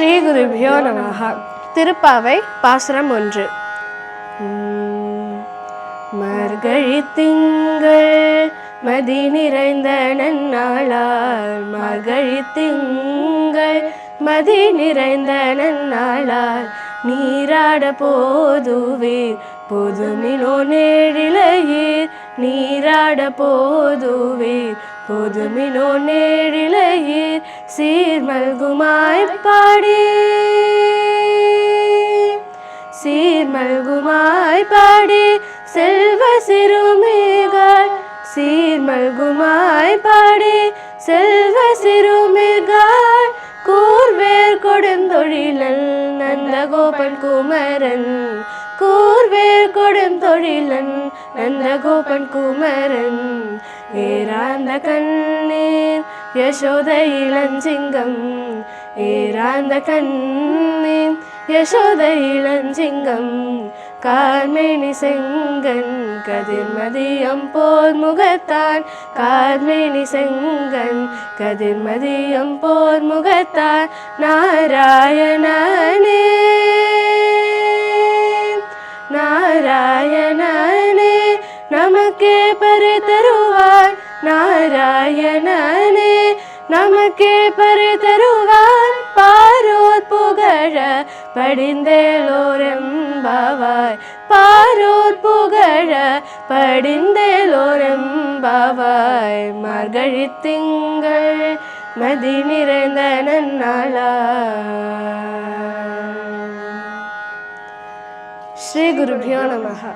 ஸ்ரீ குருபியோ நமஹ திருப்பாவை பாசுரம் ஒன்று. மர்கழி மார்கழி திங்கள் மதி நிறைந்த நன்னாளால் மார்கழி திங்கள் மதி நிறைந்த நன்னாளால் நீராட போதுவீர் பொதுமினோ நேழிலையீர் நீராட போதுவீர் பொதுமினோ நேழிலையீர் சீர்மல்குமாய் பாடி. சீர்மல்குமாய் பாடி செல்வ சிறுமிகள். சீர்மல்குமாய் பாடி செல்வ சிறுமிகள். கூர்வேர் கொடுந்தொழிலன் நந்தகோபன் குமரன். கூர்வேர் கொடுந்தொழிலன் நந்தகோபன் குமரன் ஏராந்த கண்ணீர் யசோத இளஞ்சிங்கம். ஏராந்த கண்ணீர் யசோத இளஞ்சிங்கம். கார்மேனி செங்கன் கதிர்மதியம் போல் முகத்தான். கார்மேனி செங்கன் கதிர்மதியம் போல் முகத்தான். நாராயணனே நாராயணனே. நமக்கே பரு தருவாய் நாராயணனே நமக்கே பரு தருவாய் பாரோர் புகழ படிந்தேலோரெம்பாவாய். பாரோர் புகழ படிந்தேலோரெம்பாவாய். மார்கழி திங்கள் மதி நிறைந்த நன்னாளா ஸ்ரீ குருபியோ நமகா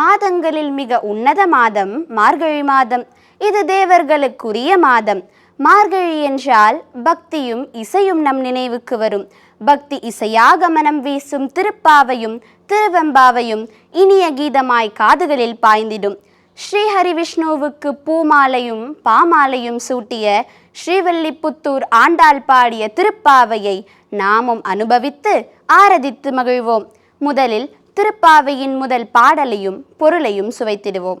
மாதங்களில் மிக உன்னத மாதம் மார்கழி மாதம். இது தேவர்களுக்குரிய மாதம். மார்கழி என்றால் பக்தியும் இசையும் நம் நினைவுக்கு வரும். பக்தி இசையாக மனம் வீசும் திருப்பாவையும் திருவெம்பாவையும் இனிய கீதமாய் காதுகளில் பாய்ந்திடும். ஸ்ரீஹரி விஷ்ணுவுக்கு பூமாலையும் பாமாலையும் சூட்டிய ஸ்ரீவல்லிபுத்தூர் ஆண்டாள் பாடிய திருப்பாவையை நாமும் அனுபவித்து ஆரதித்து மகிழ்வோம். முதலில் திருப்பாவையின் முதல் பாடலையும் பொருளையும் சுவைத்திடுவோம்.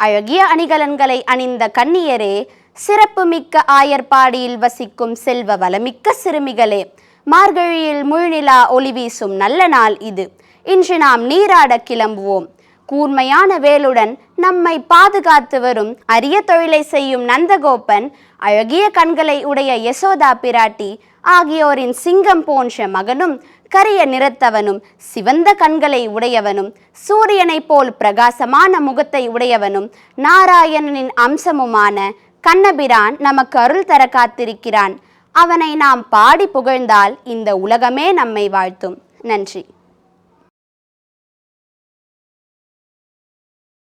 அழகிய அணிகலன்களை அணிந்த கண்ணியரே சிறப்புமிக்க ஆயர்பாடியில் வசிக்கும் செல்வ வளமிக்க சிறுமிகளே மார்கழியில் முழுநிலா ஒளி வீசும் நல்ல நாள் இது. இன்று நாம் நீராட கிளம்புவோம். கூர்மையான வேலுடன் நம்மை பாதுகாத்து வரும் அரிய தொழிலை செய்யும் நந்தகோபன் அழகிய கண்களை உடைய யசோதா பிராட்டி ஆகியோரின் சிங்கம் போன்ற மகனும் கரிய நிறத்தவனும் சிவந்த கண்களை உடையவனும் சூரியனைப் போல் பிரகாசமான முகத்தை உடையவனும் நாராயணனின் அம்சமுமான கண்ணபிரான் நமக்கு அருள் தர காத்திருக்கிறான். அவனை நாம் பாடி புகழ்ந்தால் இந்த உலகமே நம்மை வாழ்த்தும். நன்றி.